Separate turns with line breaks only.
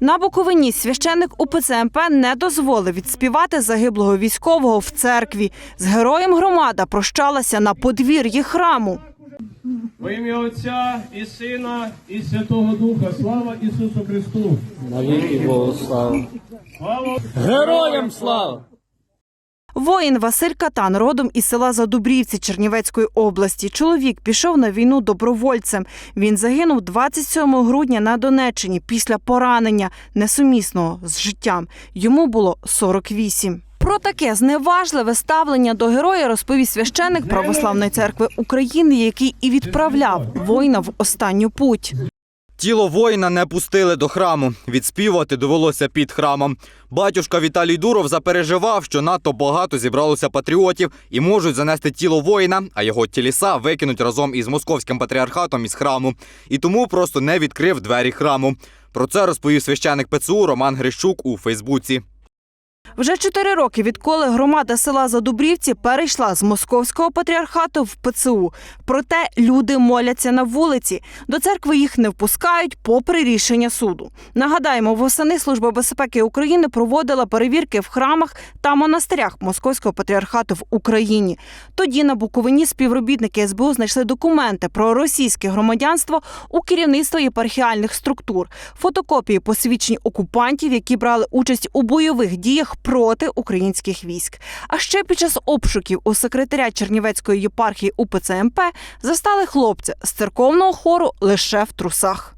На Буковині священник УПЦ МП не дозволив відспівати загиблого військового в церкві. З героєм громада прощалася на подвір'ї храму.
Во ім'я Отця і Сина, і Святого Духа. Слава Ісусу Христу!
Навіки Богу слава.
Слава
Героям слава!
Воїн Василь Катан, родом із села Задубрівці Чернівецької області. Чоловік пішов на війну добровольцем. Він загинув 27 грудня на Донеччині після поранення, несумісного з життям. Йому було 48. Про таке зневажливе ставлення до героя розповів священник Православної церкви України, який і відправляв воїна в останню путь.
Тіло воїна не пустили до храму. Відспівати довелося під храмом. Батюшка Віталій Дуров запереживав, що надто багато зібралося патріотів і можуть занести тіло воїна, а його тіліса викинуть разом із московським патріархатом із храму. І тому просто не відкрив двері храму. Про це розповів священик ПЦУ Роман Грищук у Фейсбуці.
Вже чотири роки, відколи громада села Задубрівці перейшла з московського патріархату в ПЦУ. Проте люди моляться на вулиці. До церкви їх не впускають, попри рішення суду. Нагадаємо, восени Служба безпеки України проводила перевірки в храмах та монастирях московського патріархату в Україні. Тоді на Буковині співробітники СБУ знайшли документи про російське громадянство у керівництва єпархіальних структур, фотокопії посвідчень окупантів, які брали участь у бойових діях проти українських військ. А ще під час обшуків у секретаря Чернівецької єпархії УПЦ МП застали хлопця з церковного хору лише в трусах.